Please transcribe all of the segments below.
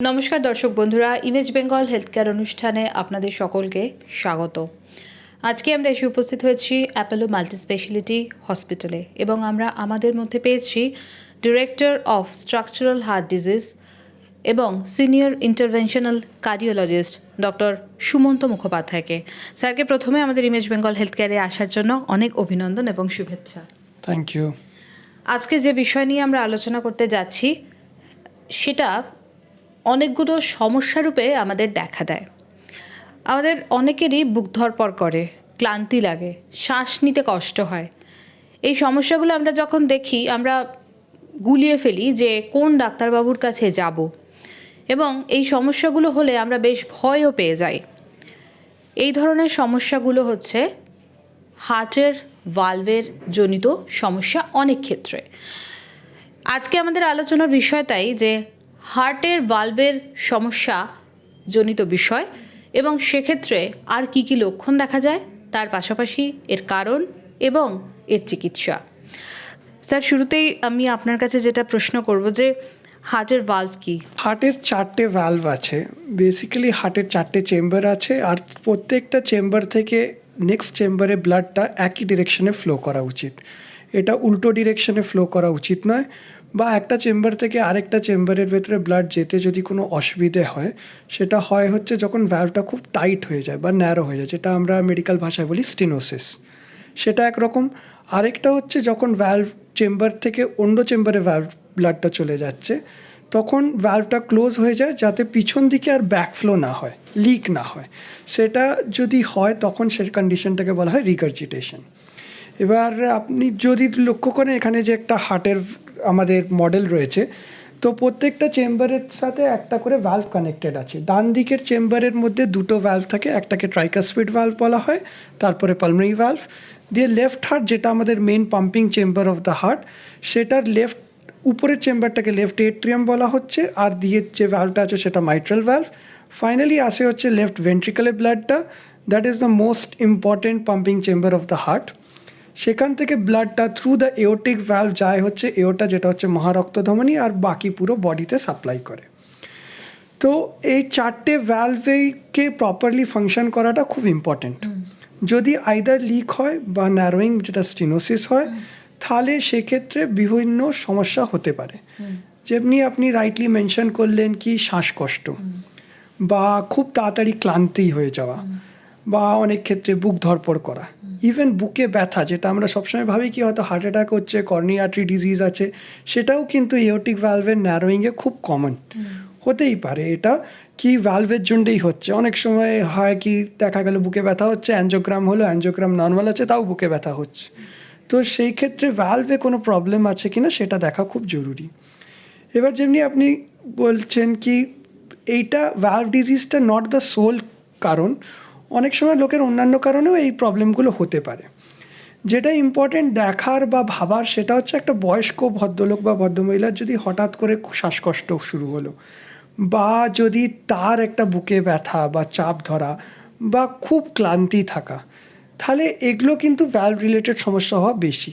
নমস্কার দর্শক বন্ধুরা ইমেজ বেঙ্গল হেলথ কেয়ার অনুষ্ঠানে আপনাদের সকলকে স্বাগত। আজকে আমরা এসে উপস্থিত হয়েছি অ্যাপোলো মাল্টি স্পেশালিটি হসপিটালে এবং আমরা আমাদের মধ্যে পেয়েছি director of structural heart disease এবং senior interventional cardiologist doctor Sumanta মুখোপাধ্যায়কে। স্যারকে প্রথমে আমাদের ইমেজ বেঙ্গল হেলথ কেয়ারে আসার জন্য অনেক অভিনন্দন এবং শুভেচ্ছা। থ্যাংক ইউ আজকে যে বিষয় নিয়ে আমরা আলোচনা করতে যাচ্ছি সেটা অনেকগুলো সমস্যা রূপে আমাদের দেখা দেয়। আমাদের অনেকেরই বুক ধরপর করে, ক্লান্তি লাগে, শ্বাস নিতে কষ্ট হয়। এই সমস্যাগুলো আমরা যখন দেখি, আমরা গুলিয়ে ফেলি যে কোন ডাক্তারবাবুর কাছে যাব এবং এই সমস্যাগুলো হলে আমরা বেশ ভয়ও পেয়ে যাই। এই ধরনের সমস্যাগুলো হচ্ছে হার্টের ভালভের জনিত সমস্যা অনেক ক্ষেত্রে। আজকে আমাদের আলোচনার বিষয় তাই যে হার্টের ভালভের সমস্যা জনিত বিষয় এবং সেক্ষেত্রে আর কি কি লক্ষণ দেখা যায়, তার পাশাপাশি এর কারণ এবং এর চিকিৎসা। স্যার, শুরুতেই আমি আপনার কাছে যেটা প্রশ্ন করব যে, হার্টের ভালভ কি? হার্টের চারটে ভ্যালভ আছে। বেসিক্যালি হার্টের চারটে চেম্বার আছে আর প্রত্যেকটা চেম্বার থেকে নেক্সট চেম্বারে ব্লাডটা একই ডিরেকশনে ফ্লো করা উচিত। এটা উল্টো ডিরেকশনে ফ্লো করা উচিত নয়। বা একটা চেম্বার থেকে আরেকটা চেম্বারের ভেতরে ব্লাড যেতে যদি কোনো অসুবিধে হয়, সেটা হয় হচ্ছে যখন ভ্যালভটা খুব টাইট হয়ে যায় বা ন্যারো হয়ে যায়, যেটা আমরা মেডিকেল ভাষায় বলি স্টিনোসিস সেটা একরকম। আরেকটা হচ্ছে যখন ভ্যালভ চেম্বার থেকে অন্য চেম্বারে ভ্যালভ ব্লাডটা চলে যাচ্ছে, তখন ভ্যালভটা ক্লোজ হয়ে যায় যাতে পিছন দিকে আর ব্যাকফ্লো না হয় লিক না হয়। সেটা যদি হয় তখন সে কন্ডিশনটাকে বলা হয় রিগার্জিটেশন এবার আপনি যদি লক্ষ্য করেন, এখানে যে একটা হার্টের আমাদের মডেল রয়েছে, তো প্রত্যেকটা চেম্বারের সাথে একটা করে ভ্যালভ কানেক্টেড আছে। ডান দিকের চেম্বারের মধ্যে দুটো ভ্যালভ থাকে, একটাকে ট্রাইকাসপিড ভ্যালভ বলা হয়, তারপরে পালমারি ভ্যালভ দিয়ে লেফট হার্ট যেটা আমাদের main pumping chamber of the heart সেটার লেফট উপরের চেম্বারটাকে লেফট এট্রিয়াম বলা হচ্ছে, আর দিয়ে যে ভ্যালভটা আছে, সেটা মাইট্রাল ভ্যালভ ফাইনালি আসে হচ্ছে লেফট ভেন্ট্রিকলে ব্লাডটা that is the most important pumping chamber of the heart সেখান থেকে ব্লাডটা থ্রু দ্য এওটিক ভ্যালভ যায় হচ্ছে এওটা যেটা হচ্ছে মহারক্তধমনী আর বাকি পুরো বডিতে সাপ্লাই করে। তো এই চারটে ভ্যালভেকে প্রপারলি ফাংশন করাটা খুব ইম্পর্টেন্ট যদি আইদার লিক হয় বা ন্যারোয়িং যেটা স্টিনোসিস হয় তাহলে সেক্ষেত্রে বিভিন্ন সমস্যা হতে পারে। যেমনি আপনি রাইটলি মেনশন করলেন কি শ্বাসকষ্ট বা খুব তাড়াতাড়ি ক্লান্তি হয়ে যাওয়া বা অনেক ক্ষেত্রে বুক ধরপড় করা। ইভেন বুকে ব্যথা যেটা আমরা সবসময় ভাবি কি হয়তো হার্ট অ্যাটাক হচ্ছে কর্নি আর্টারি ডিজিজ আছে সেটাও কিন্তু এওটিক ভ্যালভের ন্যারোয়িংয়ে খুব কমন হতেই পারে এটা কি ভ্যালভের জন্যই হচ্ছে। অনেক সময় হয় কি দেখা গেল বুকে ব্যথা হচ্ছে অ্যাঞ্জোগ্রাম হলো অ্যাঞ্জোগ্রাম নর্মাল আছে তাও বুকে ব্যথা হচ্ছে। তো সেই ক্ষেত্রে ভ্যালভে কোনো প্রবলেম আছে কিনা সেটা দেখা খুব জরুরি। এবার যেমনি আপনি বলছেন কি এইটা ভ্যালভ ডিজিজটা নট দ্য সোল কারণ অনেক সময় লোকের অন্যান্য কারণেও এই প্রবলেমগুলো হতে পারে। যেটা ইম্পর্টেন্ট দেখার বা ভাবার সেটা হচ্ছে একটা বয়স্ক ভদ্রলোক বা ভদ্রমহিলার যদি হঠাৎ করে শ্বাসকষ্ট শুরু হলো বা যদি তার একটা বুকে ব্যথা বা চাপ ধরা বা খুব ক্লান্তি থাকা, তাহলে এগুলো কিন্তু ভ্যালভ রিলেটেড সমস্যা হওয়া বেশি।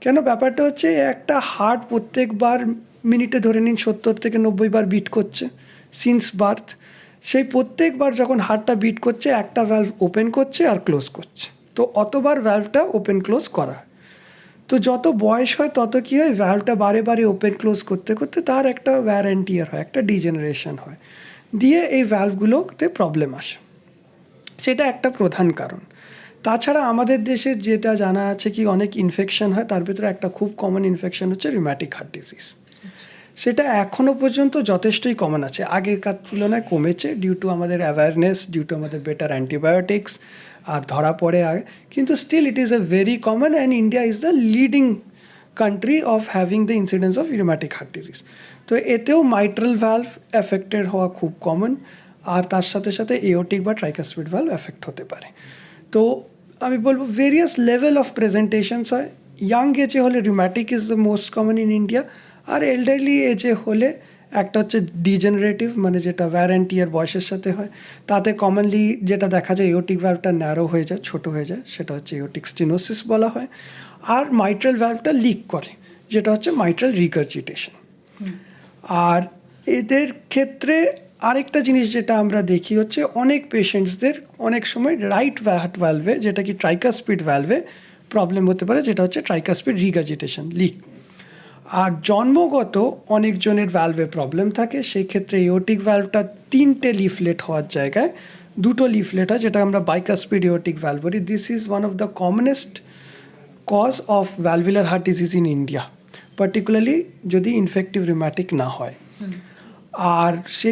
কেন? ব্যাপারটা হচ্ছে একটা হার্ট প্রত্যেকবার মিনিটে ধরে নিন সত্তর থেকে নব্বই বার বিট করছে সিন্স বার্থ সেই প্রত্যেকবার যখন হার্টটা বিট করছে, একটা ভ্যালভ ওপেন করছে আর ক্লোজ করছে। তো অতবার ভ্যালভটা ওপেন ক্লোজ করা হয়। তো যত বয়স হয়, তত কী হয় ভ্যালভটা বারে বারে ওপেন ক্লোজ করতে করতে তার একটা ওয়্যারেন্টিয়ার হয়, একটা ডিজেনারেশন হয়। দিয়ে এই ভ্যালভগুলোতে প্রবলেম আসে। সেটা একটা প্রধান কারণ। তাছাড়া আমাদের দেশে যেটা জানা আছে কি, অনেক ইনফেকশন হয়, তার ভিতরে একটা খুব কমন ইনফেকশন হচ্ছে রিম্যাটিক হার্ট ডিজিজ সেটা এখনও পর্যন্ত যথেষ্টই কমন আছে। আগেকার তুলনায় কমেছে ডিউ টু আমাদের অ্যাওয়ারনেস ডিউ টু আমাদের বেটার অ্যান্টিবায়োটিক্স আর ধরা পড়ে আগে কিন্তু still it is a very common and India is the leading country of having the incidence of rheumatic heart disease তো এতেও মাইট্রাল ভ্যালভ এফেক্টেড হওয়া খুব কমন আর তার সাথে সাথে এওটিক বা ট্রাইকাসপিড ভ্যালভ এফেক্ট হতে পারে। তো আমি বলব ভেরিয়াস লেভেল অফ প্রেজেন্টেশনস হয়। ইয়াং এজে হলে rheumatic is the most common in India R elderly এজে হলে একটা হচ্ছে ডিজেনারেটিভ মানে যেটা ওয়ারেন্টিয়ার বয়সের সাথে হয় তাতে কমনলি যেটা দেখা যায় এওটিক ভ্যালভটা ন্যারো হয়ে যায় ছোট হয়ে যায় সেটা হচ্ছে এওটিক স্টিনোসিস বলা হয়। আর মাইট্রাল ভ্যালভটা লিক করে যেটা হচ্ছে মাইট্রাল রিগার্জিটেশন আর এদের ক্ষেত্রে আরেকটা জিনিস যেটা আমরা দেখি হচ্ছে অনেক পেশেন্টসদের অনেক সময় রাইট হার্ট ভ্যালভে যেটা কি ট্রাইকাস্পিড ভ্যালভে প্রবলেম হতে পারে যেটা হচ্ছে ট্রাইকাস্পিড রিগাজিটেশন লিক আর জন্মগত অনেকজনের ভ্যালভে প্রবলেম থাকে সেই ক্ষেত্রে ইওটিক ভ্যালভটা তিনটে লিফলেট হওয়ার জায়গায়। দুটো লিফলেট হয় যেটা আমরা বাইকাস্পিড ইওটিক ভ্যালভ বলি। This is one of the commonest cause of valvular heart disease in India particularly যদি ইনফেক্টিভ রিম্যাটিক না হয়। আর সে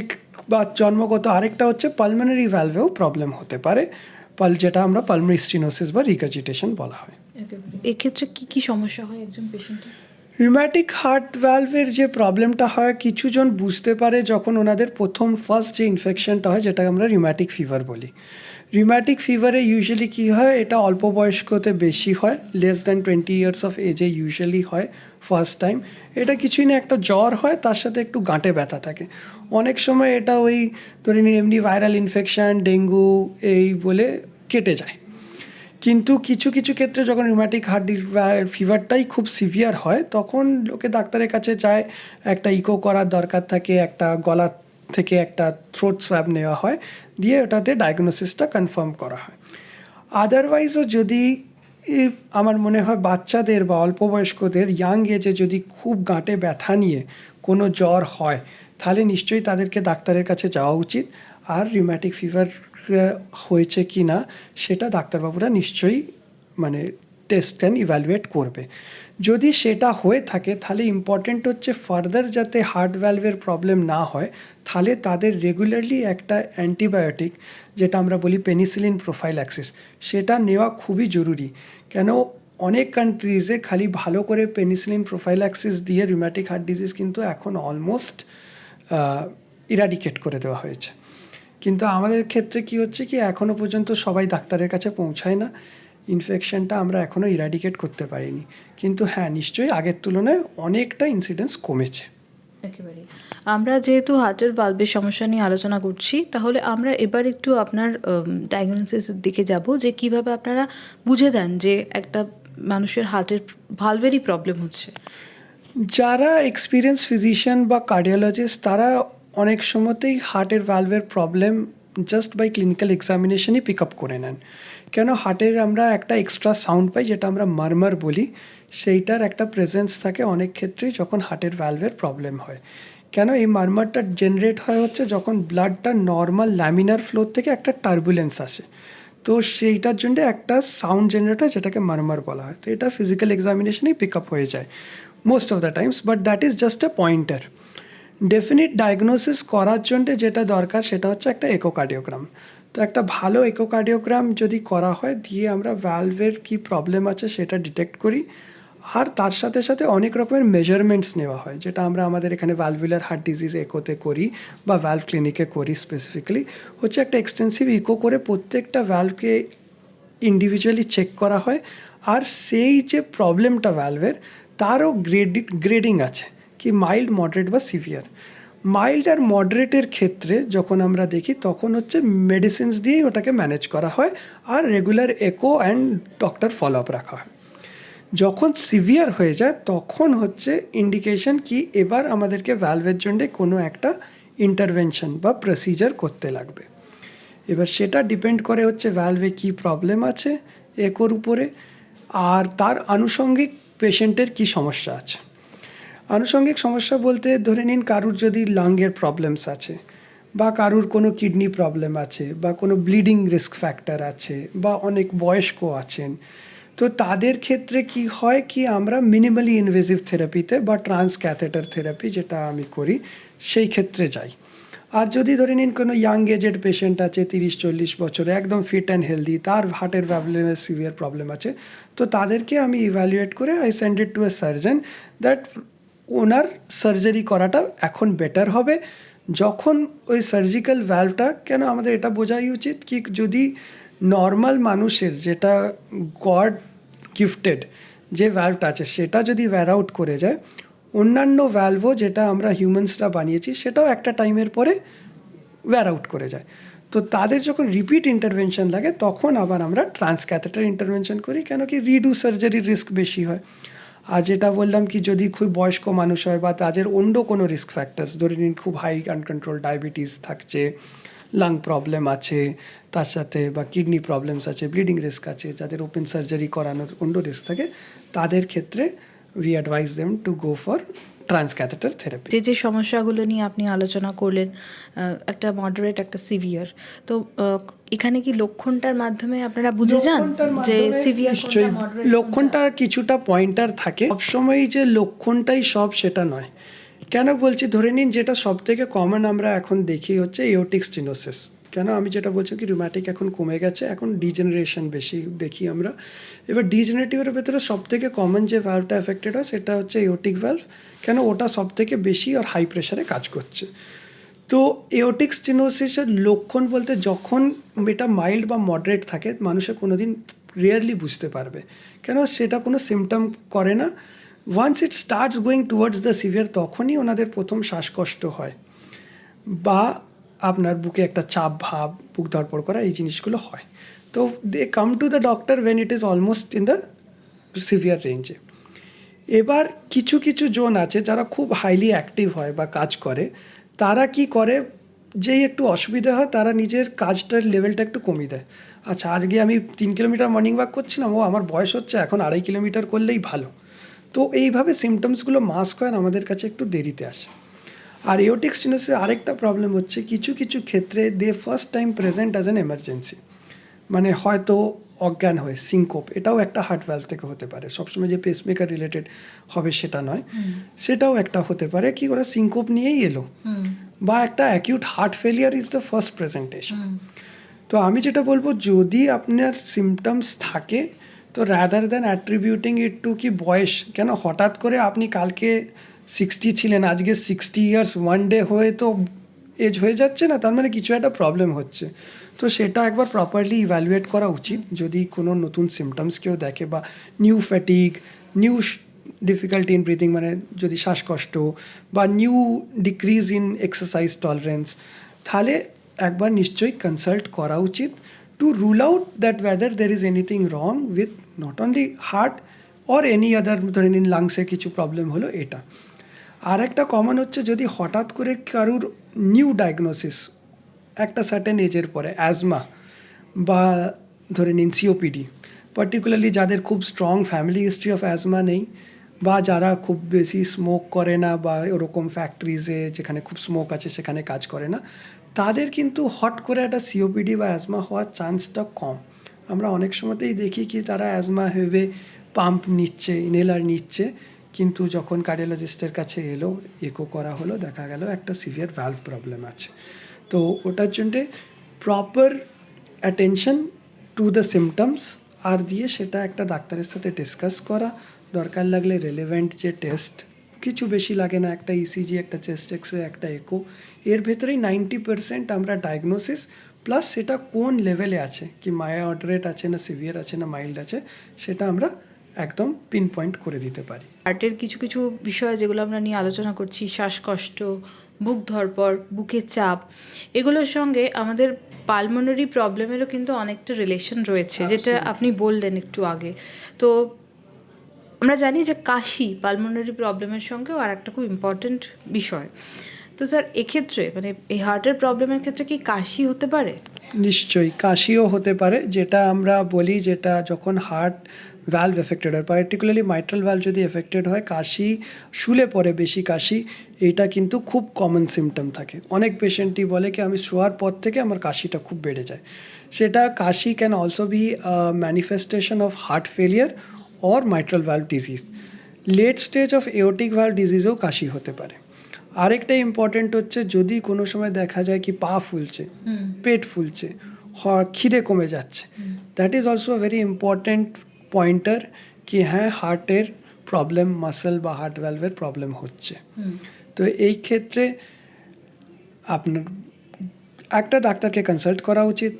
বা জন্মগত আরেকটা হচ্ছে পালমোনারি ভ্যালভেও প্রবলেম হতে পারে পাল যেটা আমরা পালমারি স্টিনোসিস বা রিগাজিটেশন বলা হয়। এক্ষেত্রে কি কি সমস্যা হয় একজন পেশেন্টের রিম্যাটিক হার্ট ভ্যালভের যে প্রবলেমটা হয়, কিছুজন বুঝতে পারে যখন ওনাদের প্রথম ফার্স্ট যে ইনফেকশনটা হয় যেটা আমরা রিম্যাটিক ফিভার বলি। রিম্যাটিক ফিভারে ইউজুয়ালি কী হয়, এটা অল্প বয়স্কতে বেশি হয় less than twenty years of এজে ইউজুয়ালি হয় ফার্স্ট টাইম এটা কিছুই না, একটা জ্বর হয়, তার সাথে একটু গাঁটে ব্যথা থাকে। অনেক সময় এটা ওই, ধরে নিন, এমনি ভাইরাল ইনফেকশান ডেঙ্গু, এই বলে কেটে যায়। কিন্তু কিছু কিছু ক্ষেত্রে যখন রিউম্যাটিক হার্ট ফিভারটাই খুব সিভিয়ার হয়, তখন লোকে ডাক্তারের কাছে যায় একটা ইকো করার দরকার থাকে, একটা গলা থেকে একটা থ্রোট সোয়াব নেওয়া হয়, দিয়ে ওটাতে ডায়াগনোসিসটা কনফার্ম করা হয়। আদারওয়াইজও যদি আমার মনে হয় বাচ্চাদের বা অল্প বয়স্কদের ইয়াং এজে যদি খুব গাঁটে ব্যথা নিয়ে কোনো জ্বর হয়, তাহলে নিশ্চয়ই তাদেরকে ডাক্তারের কাছে যাওয়া উচিত। আর রিম্যাটিক ফিভার হয়েছে কি না, সেটা ডাক্তারবাবুরা নিশ্চয়ই মানে টেস্ট অ্যান্ড ইভ্যালুয়েট করবে। যদি সেটা হয়ে থাকে, তাহলে ইম্পর্টেন্ট হচ্ছে ফার্দার যাতে হার্ট ভ্যালভের প্রবলেম না হয়, তাহলে তাদের রেগুলারলি একটা অ্যান্টিবায়োটিক যেটা আমরা বলি পেনিসিলিন প্রোফাইল্যাক্সিস সেটা নেওয়া খুবই জরুরি। কেন, অনেক কান্ট্রিজে খালি ভালো করে পেনিসিলিন প্রোফাইল্যাক্সিস দিয়ে রিউম্যাটিক হার্ট ডিজিজ কিন্তু এখন অলমোস্ট ইরাডিকেট করে দেওয়া হয়েছে। কিন্তু আমাদের ক্ষেত্রে কি হচ্ছে কি এখনও পর্যন্ত সবাই ডাক্তারের কাছে পৌঁছায় না। ইনফেকশনটা আমরা এখনও ইরাডিকেট করতে পারিনি। কিন্তু হ্যাঁ নিশ্চয়ই আগের তুলনায় অনেকটা ইনসিডেন্স কমেছে। একেবারে আমরা যেহেতু হার্টের বাল্বের সমস্যা নিয়ে আলোচনা করছি তাহলে আমরা এবার একটু আপনার ডায়াগনোসিসের দিকে যাব যে কীভাবে আপনারা বুঝে দেন যে একটা মানুষের হার্টের ভালভেরই প্রবলেম হচ্ছে। যারা এক্সপিরিয়েন্স ফিজিশিয়ান বা কার্ডিওলজিস্ট তারা অনেক সময়তেই হার্টের ভ্যালভের প্রবলেম জাস্ট বাই ক্লিনিক্যাল এক্সামিনেশনই পিক আপ করে নেন। কেন হার্টের আমরা একটা এক্সট্রা সাউন্ড পাই, যেটা আমরা মারমার বলি, সেইটার একটা প্রেজেন্স থাকে অনেক ক্ষেত্রেই যখন হার্টের ভ্যালভের প্রবলেম হয়। কেন এই মারমারটা জেনারেট হয় হচ্ছে যখন ব্লাডটা নর্মাল ল্যামিনার ফ্লোর থেকে একটা টার্বুলেন্স আসে। তো সেইটার জন্য একটা সাউন্ড জেনারেট হয় যেটাকে মারমার বলা হয়, তো এটা ফিজিক্যাল এক্সামিনেশনেই পিক আপ হয়ে যায় most of the times but that is just a pointer definite diagnosis করার জন্য যেটা দরকার সেটা হচ্ছে একটা এकोকার্ডিওগ্রাম তো একটা ভালো এकोকার্ডিওগ্রাম যদি করা হয়, দিয়ে আমরা ভ্যালভের কি প্রবলেম আছে সেটা ডিটেক্ট করি। আর তার সাথে সাথে অনেক রকমের মেজারমেন্টস নেওয়া হয়, যেটা আমরা আমাদের এখানে ভ্যালভুলার হার্ট ডিজিজ একোতে করি বা ভ্যালভ ক্লিনিকে করি স্পেসিফিক্যালি হচ্ছে একটা এক্সটেন্সিভ ইকো করে প্রত্যেকটা ভ্যালভকে ইন্ডিভিজুয়ালি চেক করা হয়। আর সেই যে প্রবলেমটা ভ্যালভের তারও গ্রেডি গ্রেডিং আছে। কি মাইল্ড মডারেট বা সিভিয়ার মাইল্ড আর মডারেটের ক্ষেত্রে যখন আমরা দেখি, তখন হচ্ছে মেডিসিনস দিয়েই ওটাকে ম্যানেজ করা হয় আর regular echo and doctor follow up রাখা হয়। যখন সিভিয়ার হয়ে যায়, তখন হচ্ছে ইন্ডিকেশন কি এবার আমাদেরকে ভ্যালভের জন্যে কোনো একটা ইন্টারভেনশন বা প্রসিজার করতে লাগবে। এবার সেটা ডিপেন্ড করে হচ্ছে ভ্যালভে কী প্রবলেম আছে একোর উপরে, আর তার আনুষঙ্গিক পেশেন্টের কী সমস্যা আছে। আনুষঙ্গিক সমস্যা বলতে ধরে নিন কারুর যদি লাঙ্গের প্রবলেমস আছে, বা কারুর কোনো কিডনি প্রবলেম আছে, বা কোনো ব্লিডিং রিস্ক ফ্যাক্টর আছে, বা অনেক বয়স্ক আছেন, তো তাদের ক্ষেত্রে কি হয় কি আমরা মিনিমালি ইনভেসিভ থেরাপিতে বা ট্রান্স ক্যাথেটার থেরাপি যেটা আমি করি, সেই ক্ষেত্রে যাই। আর যদি ধরে নিন কোনো ইয়াং এজেড পেশেন্ট আছে তিরিশ, চল্লিশ বছরে, একদম ফিট অ্যান্ড হেলদি তার হার্টের প্রবলেমের সিভিয়ার প্রবলেম আছে, তো তাদেরকে আমি ইভ্যালুয়েট করে I send it to a surgeon that owner surgery করাটা এখন বেটার হবে। যখন ওই সার্জিক্যাল ভ্যালভটা কেন আমাদের এটা বোঝাই উচিত কি যদি নর্মাল মানুষের যেটা গড গিফটেড যে ভ্যালভটা আছে, সেটা যদি ভ্যার আউট করে যায়, অন্যান্য ভ্যালভও যেটা আমরা হিউম্যানসরা বানিয়েছি, সেটাও একটা টাইমের পরে ওয়্যার আউট করে যায়। তো তাদের যখন রিপিট ইন্টারভেনশন লাগে, তখন আবার আমরা ট্রান্সক্যাথেটার ইন্টারভেনশন করি, কেন কি রিডু সার্জারির রিস্ক বেশি হয়। আর যেটা বললাম কি, যদি খুব বয়স্ক মানুষ হয় বা তাদের অন্য কোনো রিস্ক ফ্যাক্টরস ধরে নিন খুব হাই আনকন্ট্রোল ডায়াবেটিস থাকছে লাং প্রবলেম আছে, তার সাথে বা কিডনি প্রবলেমস আছে ব্লিডিং রিস্ক আছে, যাদের ওপেন সার্জারি করানোর অন্য রিস্ক থাকে, তাদের ক্ষেত্রে we advise them to go for transcatheter therapy যে যে সমস্যাগুলো নিয়ে আপনি আলোচনা করলেন একটা মডারেট একটা সিভিয়ার তো এখানে কি লক্ষণটার মাধ্যমে আপনারা বুঝে যান? যে সিভিয়ার নিশ্চয়ই। লক্ষণটা কিছুটা পয়েন্টার থাকে। সবসময়ই যে লক্ষণটাই সব সেটা নয়। কেন বলছি? ধরে নিন যেটা সব থেকে কমন আমরা এখন দেখি হচ্ছে এওটিক স্টিনোসিস কেন আমি যেটা বলছি কি রুম্যাটিক এখন কমে গেছে এখন ডিজেনারেশন বেশি দেখি আমরা। এবার ডিজেনারেটিভের ভেতরে সব থেকে কমন যে ভ্যালভটা এফেক্টেড হয় সেটা হচ্ছে এওটিক ভ্যালভ কেন? ওটা সব থেকে বেশি আর হাই প্রেশারে কাজ করছে। তো এওটিক স্টেনোসিসের লক্ষণ বলতে যখন এটা মাইল্ড বা মডারেট থাকে, মানুষে কোনো দিন রিয়ারলি বুঝতে পারবে। কেন? সেটা কোনো সিমটম করে না। Once it starts going towards the severe তখনই ওনাদের প্রথম শ্বাসকষ্ট হয়। বা আপনার বুকে একটা চাপ ভাব, বুক ধরপড় করা, এই জিনিসগুলো হয়। তো they come to the doctor when it is almost in the severe রেঞ্জে এবার কিছু কিছু জোন আছে যারা খুব হাইলি অ্যাক্টিভ হয় বা কাজ করে। তারা কি করে? যেই একটু অসুবিধা হয়, তারা নিজের কাজটার লেভেলটা একটু কমিয়ে দেয়। আচ্ছা আজকে আমি তিন কিলোমিটার মর্নিং ওয়াক করছিলাম, ও আমার বয়স হচ্ছে, এখন আড়াই কিলোমিটার করলেই ভালো। তো এইভাবে সিমটমসগুলো মাস্ক হয়, আমাদের কাছে একটু দেরিতে আসে। আর এওটিক স্টিনোসিসের আরেকটা প্রবলেম হচ্ছে, কিছু কিছু ক্ষেত্রে they first time present as an emergency মানে হয়তো অজ্ঞান হয়ে সিঙ্কোপ এটাও একটা হার্ট ভ্যালভ থেকে হতে পারে। সবসময় যে পেসমেকার রিলেটেড হবে সেটা নয়। সেটাও একটা হতে পারে কি ওরা সিঙ্কোপ নিয়েই এলো। বা একটা acute heart failure is the first presentation তো আমি যেটা বলব যদি আপনার সিমটমস থাকে তো rather than attributing it to কি বয়স কেন হঠাৎ করে আপনি কালকে সিক্সটি ছিলেন আজকে সিক্সটি ইয়ার্স ওয়ান ডে হয়ে তো এজ হয়ে যাচ্ছে না, তার মানে কিছু একটা প্রবলেম হচ্ছে। তো সেটা একবার প্রপারলি ইভ্যালুয়েট করা উচিত। যদি কোনো নতুন সিমটমস কেউ দেখে বা new fatigue new difficulty in breathing মানে যদি শ্বাসকষ্ট বা new decrease in exercise tolerance তাহলে একবার নিশ্চয়ই কনসাল্ট করা উচিত। To rule out that whether there is anything wrong with not only heart or any other ধরে নিন লাংসে কিছু প্রবলেম হলো এটা। আর একটা কমন হচ্ছে যদি হঠাৎ করে কারুর নিউ ডায়াগনোসিস, একটা সার্টেন এজের পরে অ্যাজমা বা ধরে নিন সিওপিডি পার্টিকুলারলি যাদের খুব strong family history of asthma নেই বা যারা খুব বেশি স্মোক করে না বা ওরকম ফ্যাক্টরিজে যেখানে খুব স্মোক আছে সেখানে কাজ করে না, তাদের কিন্তু হট করে একটা সিওপিডি বা অ্যাজমা হওয়ার চান্সটা কম। আমরা অনেক সময়তেই দেখি কি তারা অ্যাজমা ভেবে পাম্প নিচ্ছে ইনহেলার নিচ্ছে কিন্তু যখন কার্ডিওলজিস্টের কাছে এলো একো করা হলো, দেখা গেল একটা সিভিয়ার ভ্যালভ প্রবলেম আছে। তো ওটার জন্যে proper attention to the symptoms আর দিয়ে সেটা একটা ডাক্তারের সাথে ডিসকাস করা। দরকার লাগলে রেলেভেন্ট যে টেস্ট কিছু বেশি লাগে না, একটা ইসিজি একটা চেস্ট এক্স একটা একো এর ভেতরেই নাইনটি পার্সেন্ট আমরা ডায়াগনোসিস প্লাস সেটা কোন লেভেলে আছে, কি মায়া অডারেট আছে না সিভিয়ার আছে না মাইল্ড আছে, সেটা আমরা একদম পিন পয়েন্ট করে দিতে পারি। হার্টের কিছু কিছু বিষয় যেগুলো আমরা নিয়ে আলোচনা করছি শ্বাসকষ্ট বুক ধরপর বুকে চাপ এগুলোর সঙ্গে আমাদের পালমোনারি প্রবলেমেরও কিন্তু অনেকটা রিলেশন রয়েছে যেটা আপনি বললেন একটু আগে। তো আমরা জানি যে কাশি পালমোনারি প্রবলেমের সঙ্গেও আর একটা খুব ইম্পর্ট্যান্ট বিষয়। তো স্যার এক্ষেত্রে মানে এই হার্টের প্রবলেমের ক্ষেত্রে কি কাশি হতে পারে? নিশ্চয়ই কাশিও হতে পারে। যেটা আমরা বলি যেটা যখন হার্ট ভ্যালভ এফেক্টেড হয়। পার্টিকুলারলি মাইট্রাল ভ্যালভ যদি এফেক্টেড হয় কাশি শুলে পরে বেশি কাশি এটা কিন্তু খুব কমন সিমটম থাকে। অনেক পেশেন্টই বলে কি আমি শোয়ার পর থেকে আমার কাশিটা খুব বেড়ে যায়। সেটা কাশি can also be manifestation of heart failure or mitral valve disease late stage of aortic valve ডিজিজেও কাশি হতে পারে। আরেকটা ইম্পর্টেন্ট হচ্ছে যদি কোনো সময় দেখা যায় কি পা ফুলছে পেট ফুলছে হ- খিদে কমে যাচ্ছে that is also very important pointer কি হ্যাঁ হার্টের প্রবলেম মাসেল বা হার্ট ভ্যালভের প্রবলেম হচ্ছে তো এই ক্ষেত্রে আপনার একটা ডাক্তারকে কনসাল্ট করা উচিত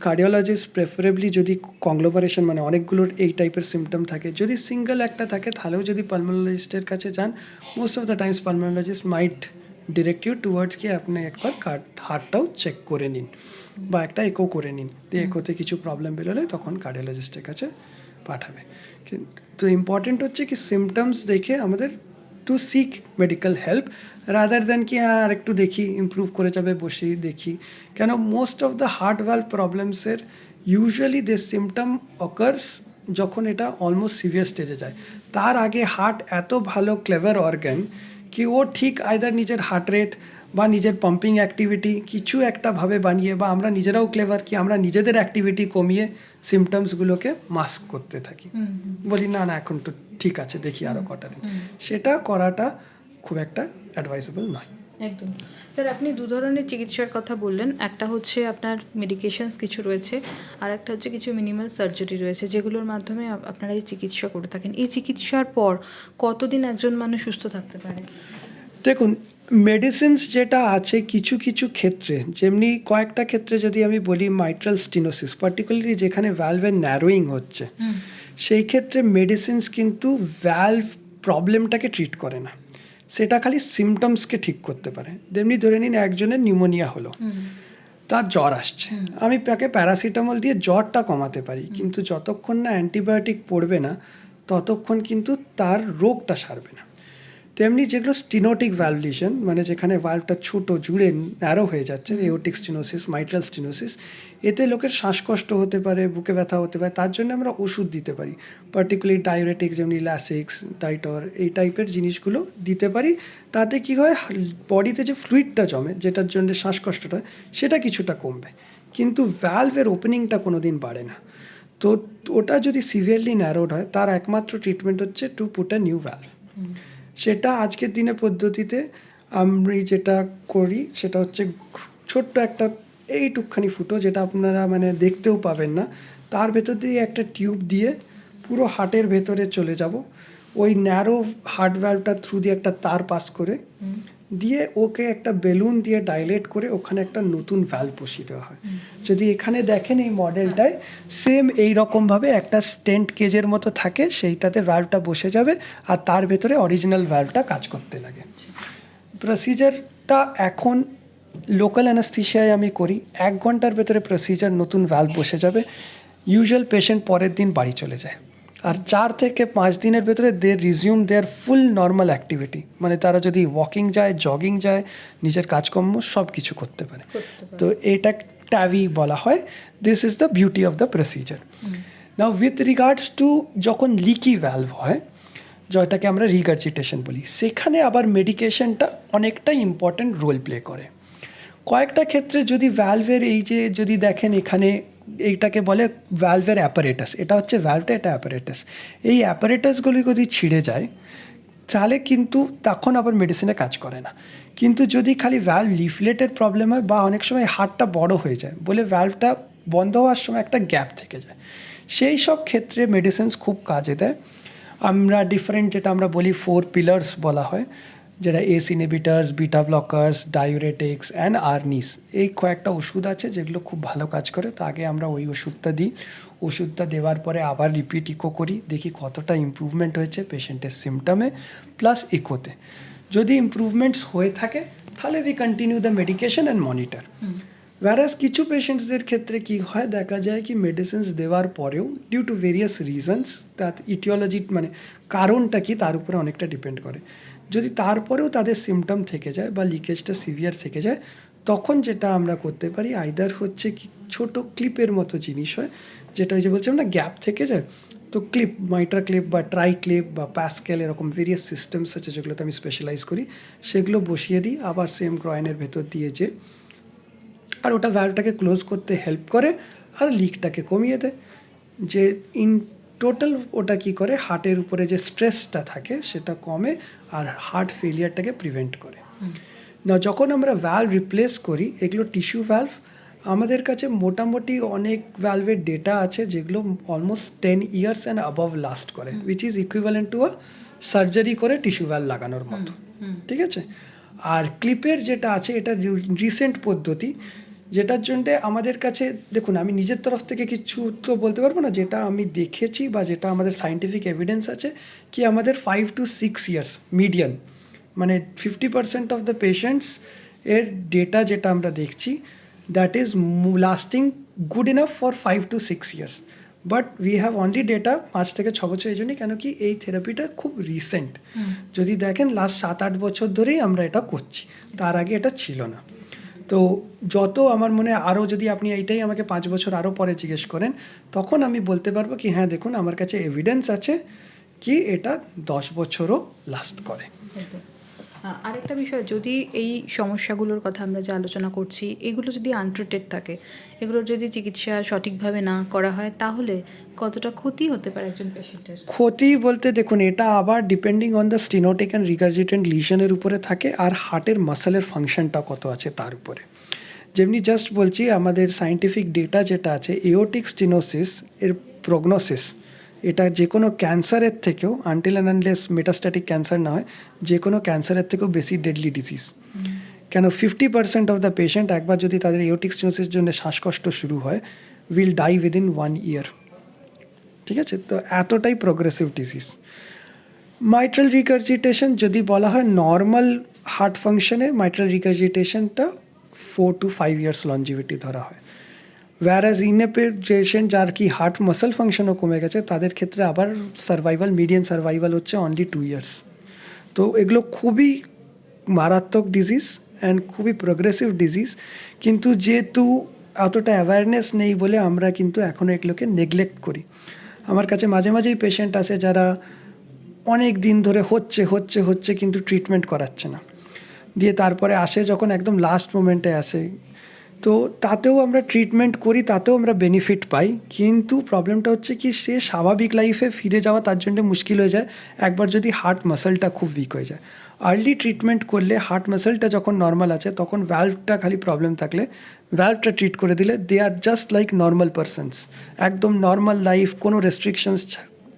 কার্ডিওলজিস্ট প্রেফারেবলি যদি কংগ্লোপারেশন মানে অনেকগুলোর এই টাইপের সিমটম থাকে যদি সিঙ্গেল একটা থাকে তাহলেও যদি পালমোনোলজিস্টের কাছে যান most of the times pulmonologist might direct you towards কি আপনি একবার হার্টটাও চেক করে নিন বা একটা একো করে নিন দিয়ে একোতে কিছু প্রবলেম বেরোলে তখন কার্ডিওলজিস্টের কাছে পাঠাবে। তো ইম্পর্টেন্ট হচ্ছে কি সিমটমস দেখে আমাদের to seek medical help rather than কি হ্যাঁ আর একটু দেখি ইমপ্রুভ করে যাবে, বসেই দেখি। কেন most of the heart valve প্রবলেমসের usually they symptom occurs যখন এটা অলমোস্ট সিভিয়ার স্টেজে যায়। তার আগে হার্ট এত ভালো ক্লেভার অর্গ্যান কি ও ঠিক আইদার নিজের হার্ট রেট বা নিজের পাম্পিং অ্যাক্টিভিটি কিছু একটা ভাবে বানিয়ে বা আমরা নিজেরাও ক্লেভার কি আমরা নিজেদের অ্যাক্টিভিটি কমিয়ে সিমটমসগুলোকে মাস্ক করতে থাকি। বলি না না এখন তো ঠিক আছে দেখি আরও কটা দিন। সেটা করাটা খুব একটা অ্যাডভাইসেবল নয়। একদম। স্যার আপনি দু ধরনের চিকিৎসার কথা বললেন। একটা হচ্ছে আপনার মেডিকেশনস কিছু রয়েছে আর একটা হচ্ছে কিছু মিনিমাল সার্জারি রয়েছে যেগুলোর মাধ্যমে আপনারা এই চিকিৎসা করে থাকেন। এই চিকিৎসার পর কতদিন একজন মানুষ সুস্থ থাকতে পারে? দেখুন মেডিসিনস যেটা আছে কিছু কিছু ক্ষেত্রে যেমনি কয়েকটা ক্ষেত্রে যদি আমি বলি মাইট্রাল স্টিনোসিস পার্টিকুলারলি যেখানে ভ্যালভের ন্যারোয়িং হচ্ছে সেই ক্ষেত্রে মেডিসিনস কিন্তু ভ্যালভ প্রবলেমটাকে ট্রিট করে না। সেটা খালি সিমটমসকে ঠিক করতে পারে। যেমনি ধরে নিন একজনের নিউমোনিয়া হলো তার জ্বর আসছে। আমি তাকে প্যারাসিটামল দিয়ে জ্বরটা কমাতে পারি কিন্তু যতক্ষণ না অ্যান্টিবায়োটিক পড়বে না ততক্ষণ কিন্তু তার রোগটা সারবে না। তেমনি যেগুলো স্টিনোটিক ভ্যালভলিশন মানে যেখানে ভালভটা ছোটো জুড়ে ন্যারো হয়ে যাচ্ছে এওটিক স্টিনোসিস মাইট্রাল স্টিনোসিস এতে লোকের শ্বাসকষ্ট হতে পারে বুকে ব্যথা হতে পারে তার জন্য আমরা ওষুধ দিতে পারি। পার্টিকুলারলি ডায়োরেটিক যেমনি ল্যাসিক্স ডাইটর এই টাইপের জিনিসগুলো দিতে পারি। তাতে কি হয় বডিতে যে ফ্লুইডটা জমে যেটার জন্য শ্বাসকষ্টটা সেটা কিছুটা কমবে। কিন্তু ভ্যালভের ওপেনিংটা কোনো দিন বাড়ে না। তো ওটা যদি সিভিয়ারলি ন্যারোড হয় তার একমাত্র ট্রিটমেন্ট হচ্ছে to put a new valve সেটা আজকের দিনে পদ্ধতিতে আমি যেটা করি সেটা হচ্ছে ছোট্ট একটা এইটুকখানি ফুটো যেটা আপনারা মানে দেখতেও পাবেন না। তার ভেতর দিয়ে একটা টিউব দিয়ে পুরো হাটের ভেতরে চলে যাব। ওই ন্যারো হার্ট ভ্যালভটা থ্রু দিয়ে একটা তার পাস করে দিয়ে ওকে একটা বেলুন দিয়ে ডাইলেট করে ওখানে একটা নতুন ভ্যালভ বসিয়ে দেওয়া হয়। যদি এখানে দেখেন এই মডেলটায় সেম এই রকমভাবে একটা স্টেন্ট কেজের মতো থাকে, সেইটাতে ভ্যালভটা বসে যাবে আর তার ভেতরে অরিজিনাল ভ্যালভটা কাজ করতে লাগে। প্রসিজারটা এখন লোকাল অ্যানাস্থিসিয়ায় আমি করি, এক ঘণ্টার ভেতরে প্রসিজার নতুন ভ্যালভ বসে যাবে। ইউজুয়াল পেশেন্ট পরের দিন বাড়ি চলে যায়। আর চার থেকে পাঁচ দিনের ভেতরে they resume their full normal activity মানে তারা যদি ওয়াকিং যায় জগিং যায় নিজের কাজকর্ম সব কিছু করতে পারে। তো এটা ট্যাভি বলা হয়। This is the beauty of the procedure now with regards to যখন লিকি ভ্যালভ হয় যেটাকে আমরা রিগার্জিটেশন বলি সেখানে আবার মেডিকেশনটা অনেকটা ইম্পর্ট্যান্ট রোল প্লে করে। কয়েকটা ক্ষেত্রে যদি ভ্যালভের এই যে যদি দেখেন এখানে এইটাকে বলে ভ্যালভের অ্যাপারেটাস এটা হচ্ছে ভ্যালভটা এটা অ্যাপারেটাস এই অ্যাপারেটাসগুলি যদি ছিঁড়ে যায়, তাহলে কিন্তু তখন আবার মেডিসিনে কাজ করে না। কিন্তু যদি খালি ভ্যালভ লিফলেটের প্রবলেম হয় বা অনেক সময় হার্টটা বড় হয়ে যায়, বলে ভ্যালভটা বন্ধ হওয়ার সময় একটা গ্যাপ থেকে যায়। সেই সব ক্ষেত্রে মেডিসিনস খুব কাজে দেয়। আমরা ডিফারেন্ট যেটা আমরা বলি ফোর পিলার্স বলা হয়। যেটা ACE inhibitors beta blockers diuretics and ARNIs এই কয়েকটা ওষুধ আছে যেগুলো খুব ভালো কাজ করে তো আগে আমরা ওই ওষুধটা দিই। ওষুধটা দেওয়ার পরে আবার রিপিট ইকো করি দেখি কতটা ইমপ্রুভমেন্ট হয়েছে পেশেন্টের সিমটমে প্লাস ইকোতে যদি ইমপ্রুভমেন্টস হয়ে থাকে তাহলে we continue the medication and monitor whereas কিছু পেশেন্টসদের ক্ষেত্রে কি হয় দেখা যায় কি মেডিসিনস দেওয়ার পরেও ডিউ টু ভেরিয়াস রিজনস তার ইটিওলজি মানে কারণটা কি তার উপরে অনেকটা ডিপেন্ড করে। যদি তারপরেও তাদের সিমটম থেকে যায় বা লিকেজটা সিভিয়ার থেকে যায়, তখন যেটা আমরা করতে পারি আইদার হচ্ছে কি ছোট ক্লিপের মতো জিনিস হয়, যেটা ওই যে বলছিলাম না গ্যাপ থেকে যায়, তো ক্লিপ মাইট্রা ক্লিপ বা ট্রাই ক্লিপ বা প্যাসকেল এরকম ভেরিয়াস সিস্টেমস আছে যেগুলোতে আমি স্পেশালাইজ করি, সেগুলো বসিয়ে দিই, আবার সেম গ্রয়েনের ভেতর দিয়ে যে আর ওটা ভ্যালভটাকে ক্লোজ করতে হেল্প করে, আর লিকটাকে কমিয়ে দেয়, যে ইন টোটাল ওটা কি করে? হার্টের উপরে যে স্ট্রেসটা থাকে সেটা কমে আর হার্ট ফেলিয়ারটাকে প্রিভেন্ট করে। না যখন আমরা ভ্যালভ রিপ্লেস করি এগুলো টিস্যু ভ্যালভ আমাদের কাছে মোটামুটি অনেক ভ্যালভের ডেটা আছে যেগুলো almost ten years and above last করে which is equivalent to a surgery করে টিস্যু ভ্যালভ লাগানোর মতো। ঠিক আছে? আর ক্লিপের যেটা আছে এটা রিসেন্ট পদ্ধতি যেটার জন্যে আমাদের কাছে দেখুন আমি নিজের তরফ থেকে কিছু তো বলতে পারব না যেটা আমি দেখেছি বা যেটা আমাদের সাইন্টিফিক এভিডেন্স আছে কি আমাদের five to six years median মানে fifty percent of the patients এর ডেটা যেটা আমরা দেখছি that is lasting good enough for five to six years but we have only data পাঁচ থেকে ছ বছর এই জন্যই কেন কি এই থেরাপিটা খুব রিসেন্ট যদি দেখেন লাস্ট সাত আট বছর ধরেই আমরা এটা করছি তার আগে এটা ছিল না। তো যত আমার মনে আরও যদি আপনি এইটাই আমাকে পাঁচ বছর আরও পরে জিজ্ঞেস করেন, তখন আমি বলতে পারব কি হ্যাঁ দেখুন, আমার কাছে এভিডেন্স আছে কি এটা দশ বছরও লাস্ট করে। আরেকটা বিষয়, যদি এই সমস্যাগুলোর কথা আমরা যে আলোচনা করছি, এগুলো যদি আনট্রিটেড থাকে, এগুলোর যদি চিকিৎসা সঠিকভাবে না করা হয়, তাহলে কতটা ক্ষতি হতে পারে একজন পেশেন্টের? ক্ষতি বলতে দেখুন, এটা আবার depending on the stenotic and regurgitant লিশনের উপরে থাকে, আর হার্টের মাসেলের ফাংশনটা কত আছে তার উপরে। যেমনি জাস্ট বলছি, আমাদের সায়েন্টিফিক ডেটা যেটা আছে এওটিক স্টিনোসিস এর প্রগনোসিস এটা যে কোনো ক্যান্সারের থেকেও until and unless metastatic cancer না হয় যে কোনো ক্যান্সারের থেকেও বেশি ডেডলি ডিজিজ কেন fifty percent of the patient একবার যদি তাদের এওটিক স্টিনোসিস জন্য শ্বাসকষ্ট শুরু হয় will die within one year ঠিক আছে? তো এতটাই প্রোগ্রেসিভ ডিজিজ মাইট্রাল রিকার্জিটেশন যদি বলা হয় নর্মাল হার্ট ফাংশনে mitral রিকার্জিটেশনটা four to five years longevity ধরা হয়। ওয়ারাজ ইন এ পেশেন্ট যার কি হার্ট মাসেল ফাংশনও কমে গেছে, তাদের ক্ষেত্রে আবার সার্ভাইভাল মিডিয়ান সার্ভাইভাল হচ্ছে অনলি টু ইয়ার্স তো এগুলো খুবই মারাত্মক ডিজিজ অ্যান্ড খুবই প্রোগ্রেসিভ ডিজিজ কিন্তু যেহেতু অতটা অ্যাওয়ারনেস নেই বলে আমরা কিন্তু এখনও এগুলোকে নেগলেক্ট করি। আমার কাছে মাঝে মাঝেই পেশেন্ট আছে যারা অনেক দিন ধরে হচ্ছে হচ্ছে হচ্ছে কিন্তু ট্রিটমেন্ট করাচ্ছে না। দিয়ে তারপরে আসে যখন একদম লাস্ট মোমেন্টে আসে তো তাতেও আমরা ট্রিটমেন্ট করি, তাতেও আমরা বেনিফিট পাই। কিন্তু প্রবলেমটা হচ্ছে কি, সে স্বাভাবিক লাইফে ফিরে যাওয়া তার জন্য মুশকিল হয়ে যায়। একবার যদি হার্ট মাসেলটা খুব উইক হয়ে যায়। আর্লি ট্রিটমেন্ট করলে হার্ট মাসেলটা যখন নর্মাল আছে, তখন ভ্যালভটা খালি প্রবলেম থাকলে ভ্যালভটা ট্রিট করে দিলে they are just like normal persons একদম নর্মাল লাইফ কোনো রেস্ট্রিকশনস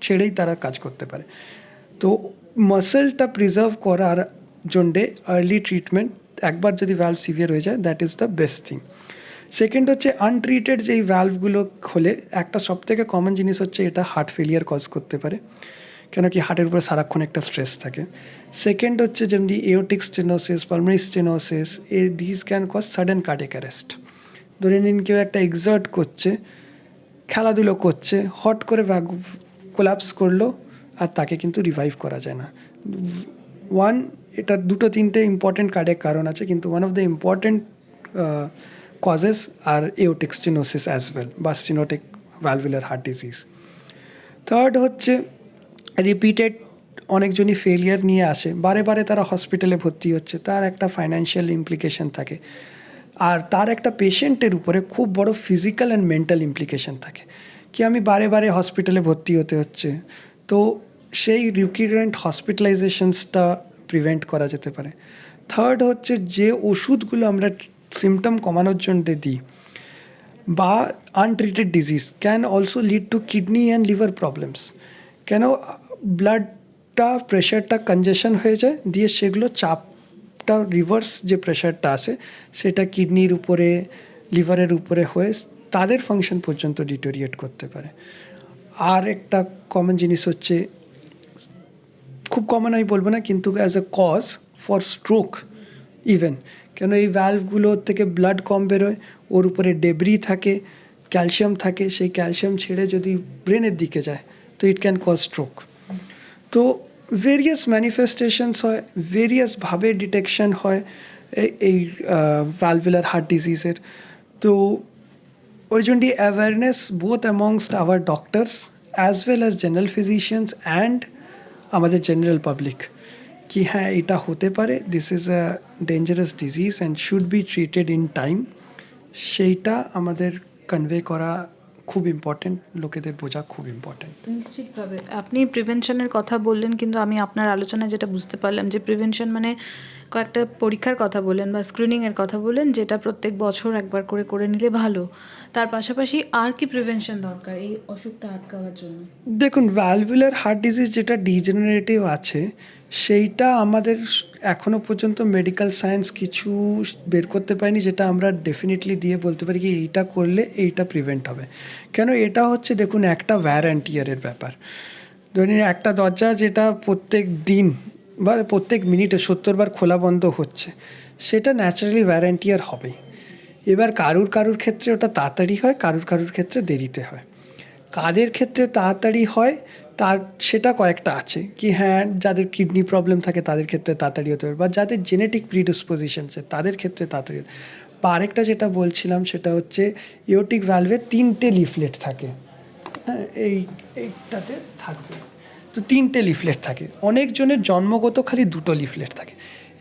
ছেড়েই তারা কাজ করতে পারে। তো মাসেলটা প্রিজার্ভ করার জন্যে আর্লি ট্রিটমেন্ট একবার যদি ভ্যালভ সিভিয়ার হয়ে যায় that is the best thing second হচ্ছে আনট্রিটেড যেই ভ্যালভগুলো হলে একটা সবথেকে কমন জিনিস হচ্ছে এটা হার্ট ফেলিয়ার কজ করতে পারে, কেন কি হার্টের উপরে সারাক্ষণ একটা স্ট্রেস থাকে। সেকেন্ড হচ্ছে যেমনি aortic stenosis pulmonary stenosis a this can cause sudden cardiac arrest ধরে নিন কেউ একটা এক্সার্ট করছে, খেলাধুলো করছে, হট করে কোলাপস করল, আর তাকে কিন্তু রিভাইভ করা যায় না। ওয়ান এটা দুটো তিনটে ইম্পর্টেন্ট কার্ডের কারণ আছে, কিন্তু one of the important causes are aortic stenosis as well বা stenotic valvular heart disease third হচ্ছে রিপিটেড অনেকজনই ফেলিয়ার নিয়ে আসে। বারে বারে তারা হসপিটালে ভর্তি হচ্ছে, তার একটা ফাইন্যান্সিয়াল ইমপ্লিকেশন থাকে। আর তার একটা পেশেন্টের উপরে খুব বড় ফিজিক্যাল অ্যান্ড মেন্টাল ইমপ্লিকেশন থাকে কি আমি বারে বারে হসপিটালে ভর্তি হতে হচ্ছে। তো সেই রিকিরেন্ট হসপিটালাইজেশনসটা প্রিভেন্ট করা যেতে পারে। থার্ড হচ্ছে যে ওষুধগুলো আমরা সিমটম কমানোর জন্য দিই বা untreated disease can also lead to kidney and liver problems কেন ব্লাডটা প্রেশারটা কনজেশন হয়ে যায়, দিয়ে সেগুলো চাপটা রিভার্স যে প্রেশারটা আসে, সেটা কিডনির উপরে লিভারের উপরে হয়ে তাদের ফাংশন পর্যন্ত ডিটোরিয়েট করতে পারে। আর একটা কমন জিনিস হচ্ছে খুব কমন আমি বলব না, কিন্তু as a cause for stroke even কেন এই ভ্যালভগুলোর থেকে ব্লাড কম বেরোয়, ওর উপরে ডেবরি থাকে ক্যালসিয়াম থাকে, সেই ক্যালসিয়াম ছেড়ে যদি ব্রেনের দিকে যায়, তো ইট ক্যান কজ স্ট্রোক তো ভেরিয়াস ম্যানিফেস্টেশনস হয় ভেরিয়াসভাবে ডিটেকশন হয় এই ভ্যালভুলার হার্ট ডিজিজের তো ওই জন্যই awareness both amongst our doctors as well as general physicians and আমাদের জেনারেল পাবলিক কি হ্যাঁ এটা হতে পারে this is a dangerous disease and should be treated in time সেইটা আমাদের কনভে করা খুব ইম্পর্টেন্ট লোকেদের বোঝা খুব ইম্পর্টেন্ট নিশ্চিতভাবে। আপনি প্রিভেনশনের কথা বললেন কিন্তু আমি আপনার আলোচনায় যেটা বুঝতে পারলাম যে প্রিভেনশন মানে কয়েকটা পরীক্ষার কথা বললেন বা স্ক্রিনিংয়ের কথা বললেন যেটা প্রত্যেক বছর একবার করে করে নিলে ভালো। তার পাশাপাশি আর কি প্রিভেনশন দরকার এই অসুখটা আটকাবার জন্য? দেখুন ভ্যালভুলার হার্ট ডিজিজ যেটা ডিজেনারেটিভ আছে সেইটা আমাদের এখনও পর্যন্ত মেডিকেল সায়েন্স কিছু বের করতে পারিনি, যেটা আমরা ডেফিনেটলি দিয়ে বলতে পারি কি এইটা করলে এইটা প্রিভেন্ট হবে। কেন এটা হচ্ছে দেখুন একটা ভ্যারান্ট ইয়ারের ব্যাপার। ধরুন একটা দরজা যেটা প্রত্যেক দিন বা প্রত্যেক মিনিটে সত্তর বার খোলা বন্ধ হচ্ছে, সেটা ন্যাচারালি ভ্যারান্টিয়ার হবেই। এবার কারুর কারুর ক্ষেত্রে ওটা তাড়াতাড়ি হয়, কারুর কারুর ক্ষেত্রে দেরিতে হয়। কাদের ক্ষেত্রে তাড়াতাড়ি হয় তার সেটা কয়েকটা আছে কি হ্যাঁ যাদের কিডনি প্রবলেম থাকে তাদের ক্ষেত্রে তাড়াতাড়ি হতে পারে, বা যাদের জেনেটিক প্রিডিসপোজিশন আছে তাদের ক্ষেত্রে তাড়াতাড়ি বা আরেকটা যেটা বলছিলাম সেটা হচ্ছে ইওটিক ভ্যালভে তিনটে লিফলেট থাকে। হ্যাঁ এই, এইটাতে থাকবে। তো তিনটে লিফলেট থাকে। অনেকজনের জন্মগত খালি দুটো লিফলেট থাকে।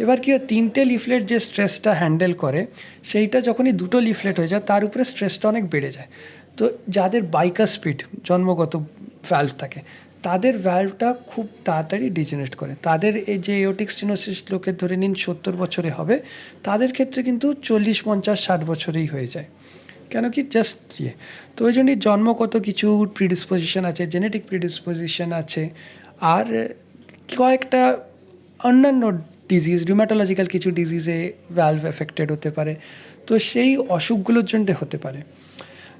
এবার কি হয়, তিনটে লিফলেট যে স্ট্রেসটা হ্যান্ডেল করে, সেইটা যখনই দুটো লিফলেট হয়ে যায়, তার উপরে স্ট্রেসটা অনেক বেড়ে যায়। তো যাদের বাইকার স্পিড জন্মগত ভ্যালভ থাকে তাদের ভ্যালভটা খুব তাড়াতাড়ি ডিজেনারেট করে। তাদের এই যে এওটিক স্টিনোসিস লোকের ধরে নিন সত্তর বছরে হবে, তাদের ক্ষেত্রে কিন্তু চল্লিশ, পঞ্চাশ, ষাট বছরেই হয়ে যায়। কেন কি? জাস্ট ইয়ে। তো ওই জন্যই জন্মগত কিছু প্রিডিসপোজিশন আছে জেনেটিক প্রিডিসপোজিশন আছে, আর কয়েকটা অন্যান্য ডিজিজ রিউমাটোলজিক্যাল কিছু ডিজিজে ভ্যালভ এফেক্টেড হতে পারে। তো সেই অসুখগুলোর জন্য হতে পারে।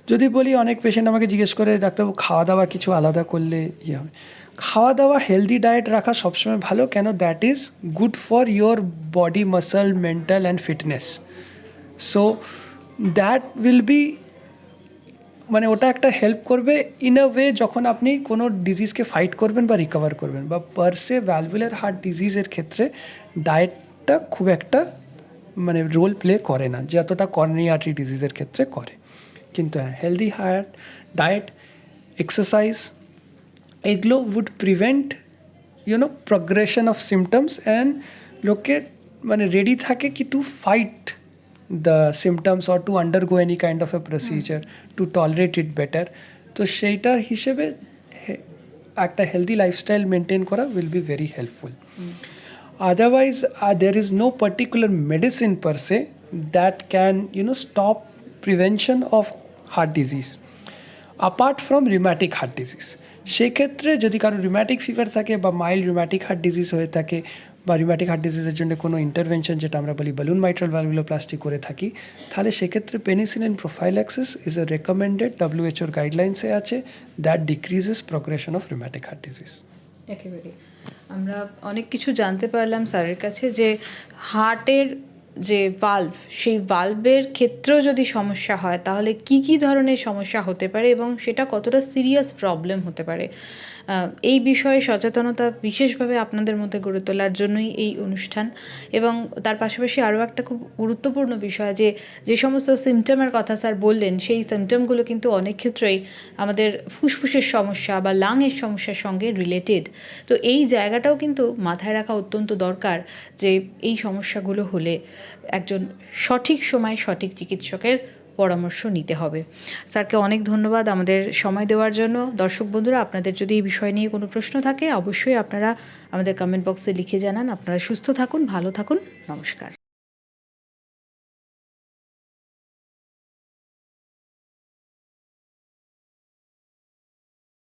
যদি বলি অনেক পেশেন্ট আমাকে জিজ্ঞেস করে, ডাক্তারবাবু খাওয়া দাওয়া কিছু আলাদা করলে ইয়ে হবে? খাওয়া দাওয়া হেলদি ডায়েট রাখা সবসময় ভালো কেন? That is good for your body muscle mental and fitness so that will be মানে ওটা একটা হেল্প করবে ইন আ ওয়ে যখন আপনি কোনো ডিজিজকে ফাইট করবেন বা রিকভার করবেন বা পারসে ভ্যালভুলার হার্ট ডিজিজের ক্ষেত্রে ডায়েটটা খুব একটা মানে রোল প্লে করে না যতটা করনি আর্টারি ডিজিজের ক্ষেত্রে করে। কিন্তু হ্যাঁ হেলদি হার্ট ডায়েট এক্সারসাইজ এগুলো would prevent you know progression of symptoms and লোকে মানে রেডি থাকে কি to fight the symptoms or to undergo any kind of a procedure to tolerate it better তো সেইটার হিসেবে হে- একটা হেলদি লাইফস্টাইল মেনটেন করা will be very helpful otherwise uh, there is no particular medicine per se that can you know stop prevention of disease apart from rheumatic heart disease, সেক্ষেত্রে যদি কারও রিম্যাটিক fever থাকে বা মাইল্ড রিম্যাটিক হার্ট ডিজিজ হয়ে থাকে বা রিম্যাটিক heart ডিজিজের জন্য কোনো ইন্টারভেনশন যেটা আমরা বলি বেলুন মাইট্রাল ভ্যালভুলোপ্লাস্টি করে থাকি, তাহলে সেক্ষেত্রে penicillin prophylaxis is a recommended ডাব্লিউএইচওর গাইডলাইন্সে আছে that decreases progression of rheumatic heart disease একেবারে আমরা অনেক কিছু জানতে পারলাম স্যারের কাছে যে হার্টের যে ভাল্ভ সেই ভাল্ভের ক্ষেত্রেও যদি সমস্যা হয়, তাহলে কি কি ধরনের সমস্যা হতে পারে এবং সেটা কতটা সিরিয়াস প্রবলেম হতে পারে? এই বিষয়ে সচেতনতা বিশেষভাবে আপনাদের মধ্যে গড়ে তোলার জন্যই এই অনুষ্ঠান। এবং তার পাশাপাশি আরও একটা খুব গুরুত্বপূর্ণ বিষয় যে যে সমস্ত সিমটমের কথা স্যার বললেন, সেই সিমটমগুলো কিন্তু অনেক ক্ষেত্রেই আমাদের ফুসফুসের সমস্যা বা লাংয়ের সমস্যার সঙ্গে রিলেটেড তো এই জায়গাটাও কিন্তু মাথায় রাখা অত্যন্ত দরকার যে, এই সমস্যাগুলো হলে একজন সঠিক সময় সঠিক চিকিৎসকের পরামর্শ নিতে হবে। স্যারকে অনেক ধন্যবাদ আমাদের সময় দেওয়ার জন্য। দর্শক বন্ধুরা, আপনাদের যদি এই বিষয় নিয়ে কোনো প্রশ্ন থাকে, অবশ্যই আপনারা আমাদের কমেন্ট বক্সে লিখে জানান। আপনারা সুস্থ থাকুন, ভালো থাকুন। নমস্কার।